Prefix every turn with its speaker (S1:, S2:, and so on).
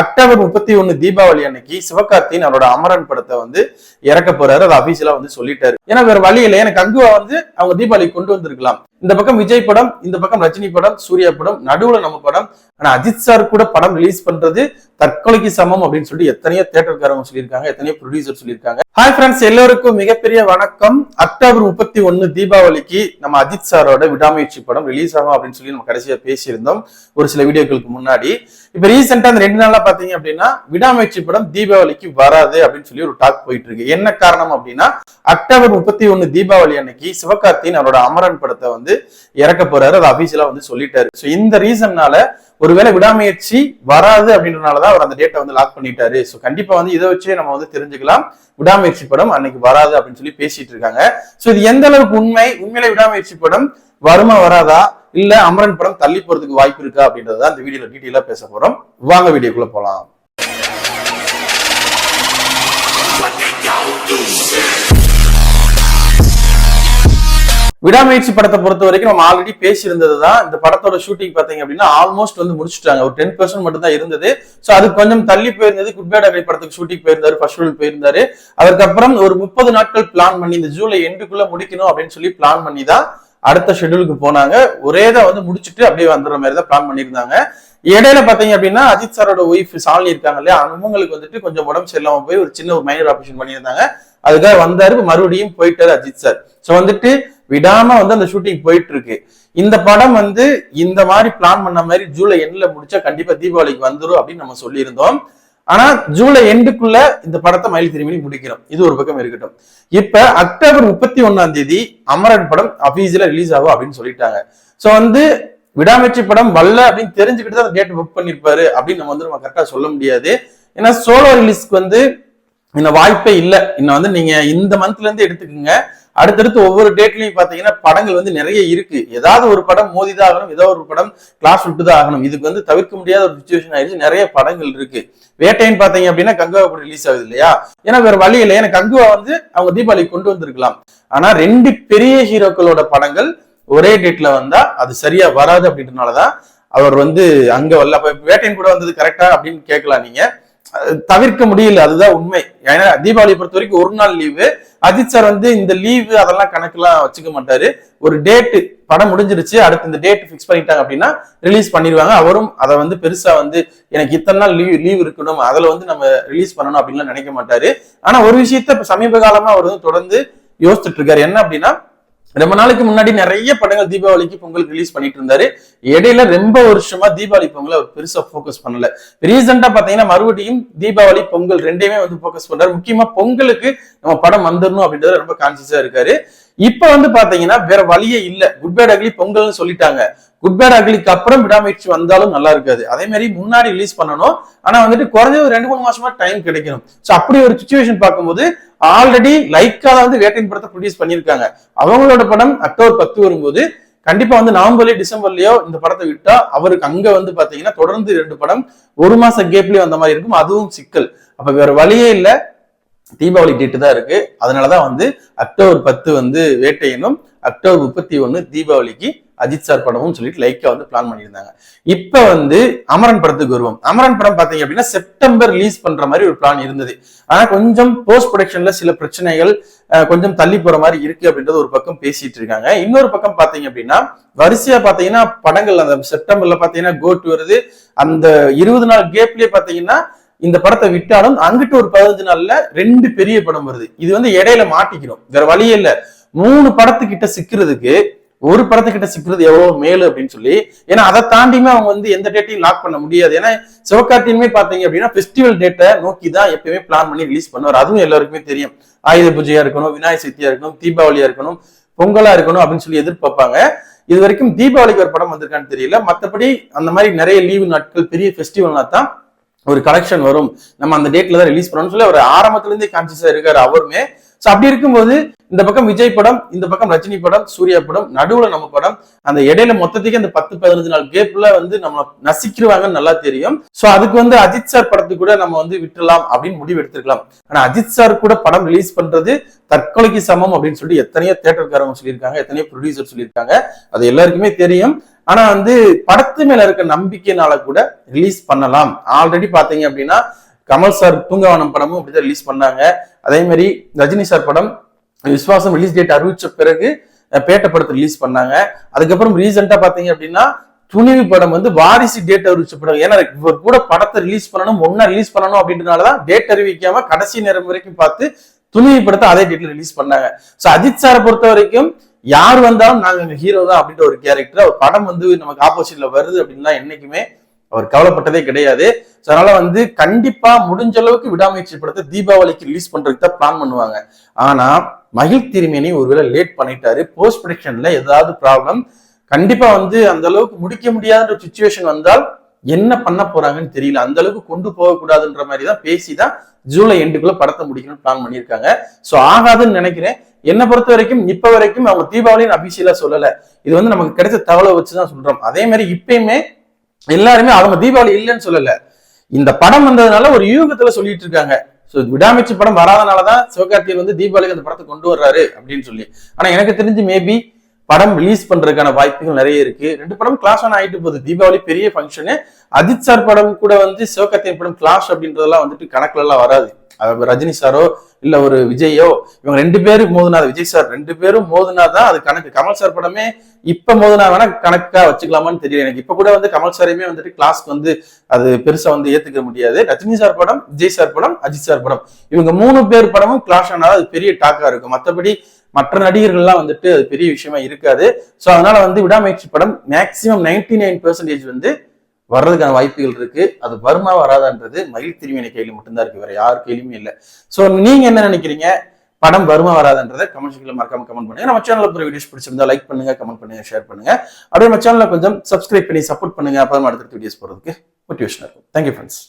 S1: October முப்பத்தி ஒன்னு தீபாவளி அன்னைக்கு சிவகார்த்தியின் அவரோட அமரன் படத்தை வந்து இறக்க போறாரு. அதை அபிஷியலா வந்து சொல்லிட்டாரு. ஏன்னா வேற வழி இல்லை. எனக்கு கங்குவா வந்து அவங்க தீபாவளி கொண்டு வந்திருக்கலாம். இந்த பக்கம் விஜய் படம் இந்த பக்கம் ரஜினி படம் சூர்யா படம் நடுவுல நம்ம படம். ஆனா அஜித் சார் கூட படம் ரிலீஸ் பண்றது தற்கொலைக்கு சமம் அப்படின்னு சொல்லிட்டு எத்தனையோ தேட்டர்காரங்க சொல்லியிருக்காங்க எத்தனையோ ப்ரொடியூசர் சொல்லியிருக்காங்க. ஹாய் ஃப்ரெண்ட்ஸ் எல்லோருக்கும் மிகப்பெரிய வணக்கம். அக்டோபர் முப்பத்தி ஒன்னு தீபாவளிக்கு நம்ம அஜித் சாரோட விடாமுயற்சி படம் ரிலீஸ் ஆகும் அப்படின்னு சொல்லி நம்ம கடைசியா பேசியிருந்தோம். ஒரு சில வீடியோக்களுக்கு முன்னாடி. இப்ப ரீசெண்டா அந்த ரெண்டு நாளா பாத்தீங்க அப்படின்னா விடாமுயற்சி படம் தீபாவளிக்கு வராது அப்படின்னு சொல்லி ஒரு டாக் போயிட்டு இருக்கு என்ன காரணம் அப்படின்னா அக்டோபர் முப்பத்தி ஒன்னு தீபாவளி அன்னைக்கு சிவகார்த்தியின் அவரோட அமரன் படத்தை வந்து இறக்க போறாரு. அது அபிஷியலா வந்து சொல்லிட்டாரு. ஸோ இந்த ரீசன்னால ஒருவேளை விடாமுயற்சி வராது அப்படின்றனாலதான் அவர் அந்த டேட்டை வந்து லாக் பண்ணிட்டாரு. ஸோ கண்டிப்பா வந்து இதை வச்சே நம்ம வந்து தெரிஞ்சுக்கலாம். விடாமுயற்சி படம் அன்னைக்கு வராது அப்படின்னு சொல்லி பேசிட்டு இருக்காங்க. சோ இது எந்த அளவுக்கு உண்மை? உண்மையில விடாமுயற்சி படம் வருமா வராதா? இல்ல அமரன் படம் தள்ளி போறதுக்கு வாய்ப்பு இருக்கா அப்படின்றத இந்த வீடியோல டீட்டெயிலா பேச போறோம். வாங்க வீடியோக்குள்ள போலாம். விடாமுயற்சி படத்தை பொறுத்த வரைக்கும் நம்ம ஆல்ரெடி பேசியிருந்தது தான் இந்த படத்தோட ஷூட்டிங் பார்த்தீங்க அப்படின்னா ஆல்மோஸ்ட் வந்து முடிச்சுட்டாங்க. ஒரு டென் பர்சன்ட் மட்டும் தான் இருந்தது. ஸோ அது கொஞ்சம் தள்ளி போயிருந்தது. குட்பேட் அகை படத்துக்கு ஷூட்டிங் போயிருந்தாரு ஃபர்ஸ்ட் ஷூட் போயிருந்தாரு. அதுக்கப்புறம் ஒரு முப்பது நாட்கள் பிளான் பண்ணி இந்த ஜூலை எண்டுக்குள்ள முடிக்கணும் அப்படின்னு சொல்லி பிளான் பண்ணி தான் அடுத்த ஷெட்யூலுக்கு போனாங்க. ஒரே தான் வந்து முடிச்சுட்டு அப்படியே வந்துடுற மாதிரி தான் பிளான் பண்ணியிருந்தாங்க. இடையில பாத்தீங்க அப்படின்னா அஜித் சாரோட ஒய்ஃப் சாலினி இருக்காங்க இல்லையா? அவங்களுக்கு வந்துட்டு கொஞ்சம் உடம்பு சரியில்லாம போய் ஒரு சின்ன ஒரு மைனர் ஆபரேஷன் பண்ணியிருந்தாங்க. அதுக்காக வந்தாரு. மறுபடியும் போயிட்டாரு அஜித் சார் ஸோ வந்துட்டு விடாம வந்து அந்த ஷூட்டிங் போயிட்டு இருக்கு இந்த படம் வந்து இந்த மாதிரி பிளான் பண்ண மாதிரி ஜூலை எண்ட்ல முடிச்சா கண்டிப்பா தீபாவளிக்கு வந்துரும் அப்படின்னு நம்ம சொல்லியிருந்தோம். ஆனா ஜூலை எண்டுக்குள்ள இந்த படத்தை மயில் திரும்பி முடிக்கிறோம். இது ஒரு பக்கம் இருக்கட்டும். இப்ப அக்டோபர் முப்பத்தி ஒன்னாம் தேதி அமரன் படம் அபிஷியலா ரிலீஸ் ஆகும் அப்படின்னு சொல்லிட்டாங்க. சோ வந்து விடாமுயற்சி படம் வரல அப்படின்னு தெரிஞ்சுக்கிட்டு தான் டேட் புக் பண்ணிருப்பாரு அப்படின்னு நம்ம வந்து நம்ம கரெக்டா சொல்ல முடியாது. ஏன்னா சோலோ ரிலீஸ்க்கு வந்து இந்த வாய்ப்பே இல்லை. இன்னும் வந்து நீங்க இந்த மந்த்ல இருந்து எடுத்துக்கோங்க. அடுத்தடுத்து ஒவ்வொரு டேட்லையும் பாத்தீங்கன்னா படங்கள் வந்து நிறைய இருக்கு. ஏதாவது ஒரு படம் மோதிதான் ஆகணும் ஏதோ ஒரு படம் கிளாஸ் விட்டு தான் ஆகணும் இதுக்கு வந்து தவிர்க்க முடியாத ஒரு சுச்சுவேஷன் ஆயிடுச்சு. நிறைய படங்கள் இருக்கு. வேட்டைன்னு பாத்தீங்க அப்படின்னா கங்குவா கூட ரிலீஸ் ஆகுது இல்லையா? ஏன்னா வேற வழி இல்லை. ஏன்னா கங்குவா வந்து அவங்க தீபாவளி கொண்டு வந்திருக்கலாம். ஆனா ரெண்டு பெரிய ஹீரோக்களோட படங்கள் ஒரே டேட்ல வந்தா அது சரியா வராது அப்படின்றனாலதான் அவர் வந்து அங்க வரல. அப்ப வேட்டையின் கூட வந்தது கரெக்டா அப்படின்னு கேட்கலாம் நீங்க. தவிர்க்க முடியல அதுதான் உண்மை. ஏன்னா தீபாவளியை பொறுத்த வரைக்கும் ஒரு நாள் லீவு அஜித் சார் வந்து இந்த லீவு அதெல்லாம் கணக்கெல்லாம் வச்சுக்க மாட்டாரு. ஒரு டேட்டு படம் முடிஞ்சிருச்சு அடுத்து இந்த டேட் ஃபிக்ஸ் பண்ணிட்டாங்க அப்படின்னா ரிலீஸ் பண்ணிடுவாங்க. அவரும் அதை வந்து பெருசா வந்து எனக்கு இத்தனை நாள் லீவ் லீவ் இருக்கணும் அதுல வந்து நம்ம ரிலீஸ் பண்ணணும் அப்படின்லாம் நினைக்க மாட்டாரு. ஆனா ஒரு விஷயத்த இப்ப சமீப காலமா அவர் வந்து தொடர்ந்து யோசிச்சுட்டு இருக்காரு. என்ன அப்படின்னா ரொம்ப நாளைக்கு முன்னாடி நிறைய படங்கள் தீபாவளிக்கு பொங்கல் ரிலீஸ் பண்ணிட்டு இருந்தாரு. இடையில ரொம்ப வருஷமா தீபாவளி பொங்கலை அவர் பெருசா ஃபோக்கஸ் பண்ணல. ரீசெண்டா பாத்தீங்கன்னா மறுபடியும் தீபாவளி பொங்கல் ரெண்டையுமே வந்து ஃபோக்கஸ் பண்றாரு. முக்கியமா பொங்கலுக்கு நம்ம படம் வந்துடணும் அப்படின்றது ரொம்ப கான்சியஸா இருக்காரு. இப்ப வந்து பாத்தீங்கன்னா வேற வழியே இல்ல. குட் பேட் அக்லி பொங்கல்னு சொல்லிட்டாங்க. குட் பேட் அக்லிக்கு அப்புறம் விடாமுயற்சி வந்தாலும் நல்லா இருக்காது. அதே மாதிரி முன்னாடி ரிலீஸ் பண்ணணும். ஆனா வந்துட்டு குறைஞ்ச ஒரு ரெண்டு மூணு மாசமா டைம் கிடைக்கணும். சோ அப்படி ஒரு சுச்சுவேஷன் பார்க்கும்போது ஆல்ரெடி லைக்கால வந்து வேட்டையின் படத்தை ப்ரொடியூஸ் பண்ணியிருக்காங்க. அவங்களோட படம் அக்டோபர் பத்து வரும்போது கண்டிப்பா வந்து நவம்பர்லயோ டிசம்பர்லயோ இந்த படத்தை விட்டா அவருக்கு அங்க வந்து பாத்தீங்கன்னா தொடர்ந்து ரெண்டு படம் ஒரு மாச கேப்லயும் வந்த மாதிரி இருக்கும். அதுவும் சிக்கல். அப்ப வேற வழியே இல்ல. தீபாவளி டேட்டு தான் இருக்கு. அதனாலதான் வந்து அக்டோபர் பத்து வந்து வேட்டையனும் அக்டோபர் முப்பத்தி ஒன்னு தீபாவளிக்கு அஜித் சார் படமும் சொல்லிட்டு லைக்கா வந்து பிளான் பண்ணியிருந்தாங்க. இப்ப வந்து அமரன் படத்துக்கு வருவோம். அமரன் படம் பாத்தீங்க அப்படின்னா செப்டம்பர் ரிலீஸ் பண்ற மாதிரி ஒரு பிளான் இருந்தது. ஆனா கொஞ்சம் போஸ்ட் ப்ரொடக்ஷன்ல சில பிரச்சனைகள் கொஞ்சம் தள்ளி போற மாதிரி இருக்கு அப்படின்றது ஒரு பக்கம் பேசிட்டு இருக்காங்க. இன்னொரு பக்கம் பாத்தீங்க அப்படின்னா வரிசையா பாத்தீங்கன்னா படங்கள் அந்த செப்டம்பர்ல பாத்தீங்கன்னா கோட் வருது. அந்த இருபது நாள் கேப்லயே பாத்தீங்கன்னா இந்த படத்தை விட்டாலும் அங்கிட்டு ஒரு பதினஞ்சு நாள்ல ரெண்டு பெரிய படம் வருது. இது வந்து இடையில மாட்டிக்கணும் வேற வழியே இல்ல. மூணு படத்துக்கிட்ட சிக்கிறதுக்கு ஒரு படத்துக்கிட்ட சிக்கிறது எவ்வளோ மேலு அப்படின்னு சொல்லி ஏன்னா அதை தாண்டியுமே அவங்க வந்து எந்த டேட்டையும் லாக் பண்ண முடியாது. ஏன்னா சிவகார்த்தியுமே பார்த்தீங்க அப்படின்னா ஃபெஸ்டிவல் டேட்டை நோக்கி தான் எப்பயுமே பிளான் பண்ணி ரிலீஸ் பண்ணுவார். அதுவும் எல்லாருக்குமே தெரியும். ஆயுத பூஜையா இருக்கணும் விநாயக சக்தியா இருக்கணும் தீபாவளியா இருக்கணும் பொங்கலா இருக்கணும் அப்படின்னு சொல்லி எதிர்பார்ப்பாங்க. இது வரைக்கும் தீபாவளிக்கு ஒரு படம் வந்திருக்கான்னு தெரியல. மற்றபடி அந்த மாதிரி நிறைய லீவு நாட்கள் பெரிய ஃபெஸ்டிவல்னா தான் ஒரு கலெக்ஷன் வரும். நம்ம அந்த டேட்ல தான் ரிலீஸ் பண்ணணும்னு சொல்லி அவர் ஆரம்பத்துல இருந்தே கான்சியஸா இருக்காரு அவருமே. ஸோ அப்படி இருக்கும்போது இந்த பக்கம் விஜய் படம் இந்த பக்கம் ரஜினி படம் சூர்யா படம் நடுவுல நம்ம படம். அந்த இடையில மொத்தத்துக்கு அந்த பத்து பதினஞ்சு நாள் கேப்ல வந்து நம்ம நசிக்கிருவாங்கன்னு நல்லா தெரியும். சோ அதுக்கு வந்து அஜித் சார் படத்துக்கு கூட நம்ம வந்து விட்டுலாம் அப்படின்னு முடிவு எடுத்திருக்கலாம். ஆனா அஜித் சார் கூட படம் ரிலீஸ் பண்றது தற்கொலைக்கு சமம் அப்படின்னு சொல்லி எத்தனையோ தேட்டர்காரங்க சொல்லியிருக்காங்க எத்தனையோ ப்ரொடியூசர் சொல்லியிருக்காங்க. அது எல்லாருக்குமே தெரியும். ஆனா வந்து படத்து மேல இருக்க நம்பிக்கையினால கூட ரிலீஸ் பண்ணலாம். ஆல்ரெடி பாத்தீங்க அப்படின்னா கமல் சார் தூங்கவனம் படமும் அப்படிதான் ரிலீஸ் பண்ணாங்க. அதே மாதிரி ரஜினி சார் படம் விஸ்வாசம் ரிலீஸ் டேட் அறிவிச்ச பிறகு பேட்ட படத்தை ரிலீஸ் பண்ணாங்க. அதுக்கப்புறம் ரீசெண்டா பாத்தீங்க அப்படின்னா துணிவு படம் வந்து வாரிசு டேட் அறிவிச்ச படம் ஏன்னா இவர் கூட படத்தை ரிலீஸ் பண்ணணும் ஒன்னா ரிலீஸ் பண்ணணும் அப்படின்றதுனாலதான் டேட் அறிவிக்காம கடைசி நேரம் வரைக்கும் பார்த்து துணிவு படத்தை அதே டேட்ல ரிலீஸ் பண்ணாங்க. சோ அஜித் சாரை பொறுத்த வரைக்கும் யார் வந்தாலும் நாங்க ஹீரோ தான் அப்படின்ற ஒரு கேரக்டர் அவர் படம் வந்து நமக்கு ஆப்போசிட்ல வருது அப்படின்னா என்னைக்குமே அவர் கவலைப்பட்டதே கிடையாது. ஸோ அதனால வந்து கண்டிப்பா முடிஞ்ச அளவுக்கு விடாமுயற்சி படத்தை தீபாவளிக்கு ரிலீஸ் பண்றதுக்கு தான் பிளான் பண்ணுவாங்க. ஆனா மகிழ் திருமேனி ஒருவேளை லேட் பண்ணிட்டாரு. போஸ்ட் ப்ரொடக்ஷன்ல ஏதாவது ப்ராப்ளம் கண்டிப்பா வந்து அந்த அளவுக்கு முடிக்க முடியாத ஒரு சுச்சுவேஷன் வந்தால் என்ன பண்ண போறாங்கன்னு தெரியல. அந்த அளவுக்கு கொண்டு போகக்கூடாதுன்ற மாதிரி தான் பேசி தான் ஜூலை எண்டுக்குள்ள படத்தை முடிக்கணும்னு பிளான் பண்ணியிருக்காங்க. ஸோ ஆகாதுன்னு நினைக்கிறேன். என்னை பொறுத்த வரைக்கும் இப்ப வரைக்கும் அவங்க தீபாவளின்னு அபிஷியலா சொல்லல. இது வந்து நமக்கு கிடைச்ச தகவலை வச்சுதான் சொல்றோம். அதே மாதிரி இப்பயுமே எல்லாருமே அவங்க தீபாவளி இல்லைன்னு சொல்லல. இந்த படம் வந்ததுனால ஒரு யூகத்துல சொல்லிட்டு இருக்காங்க. ஸோ விடாமச்சு படம் வராதனாலதான் சிவகார்த்திகேயன் வந்து தீபாவளிக்கு அந்த படத்தை கொண்டு வர்றாரு அப்படின்னு சொல்லி. ஆனா எனக்கு தெரிஞ்சு மேபி படம் ரிலீஸ் பண்றதுக்கான வாய்ப்புகள் நிறைய இருக்கு. ரெண்டு படம் கிளாஸ் ஆன் ஆயிட்டு போகுது. தீபாவளி பெரிய ஃபங்க்ஷனு அஜித் சார் படம் கூட வந்து சிவகார்த்திகேயன் படம் கிளாஷ் அப்படின்றதெல்லாம் வந்துட்டு கணக்குல எல்லாம் வராது. ரஜினி சாரோ இல்ல ஒரு விஜயோ இவங்க ரெண்டு பேரும் மோதுனா விஜய் சார் ரெண்டு பேரும் மோதுனா தான் அது கணக்கு. கமல் சார் படமே இப்ப மோதுனா வேணா கணக்கா வச்சுக்கலாமான்னு தெரியல. எனக்கு இப்ப கூட வந்து கமல் சாரையுமே வந்துட்டு கிளாஸ்க்கு வந்து அது பெருசா வந்து ஏத்துக்க முடியாது. ரஜினி சார் படம் விஜய் சார் படம் அஜித் சார் படம். இவங்க மூணு பேர் படமும் கிளாஷ் ஆனாலும் அது பெரிய டாக்கா இருக்கும். மற்றபடி மற்ற நடிகர்கள்லாம் வந்துட்டு அது பெரிய விஷயமா இருக்காது. ஸோ அதனால வந்து விடாமுயற்சி படம் மேக்சிமம் நைன்டி நைன் பெர்சன்டேஜ் வந்து வர்றதுக்கான வாய்ப்புகள் இருக்கு. அது வருமா வராதான்றது மகிழ் திருமணி கையில மட்டும்தான் இருக்கு. வேற யார் கையிலுமே இல்லை. ஸோ நீங்க என்ன நினைக்கிறீங்க? படம் வருமா வராதுன்றதை கமெண்ட் செக்ஷன்ல மறக்காம கமெண்ட் பண்ணுங்க. நம்ம சேனல்ல போற வீடியோஸ் பிடிச்சிருந்தா லைக் பண்ணுங்க கமெண்ட் பண்ணுங்க ஷேர் பண்ணுங்க. அப்படியே நம்ம சேனல்ல கொஞ்சம் சப்ஸ்கிரைப் பண்ணி சப்போர்ட் பண்ணுங்க. அப்புறம் அடுத்த வீடியோஸ் போறதுக்கு மோட்டிவேஷன் இருக்கும். Thank you friends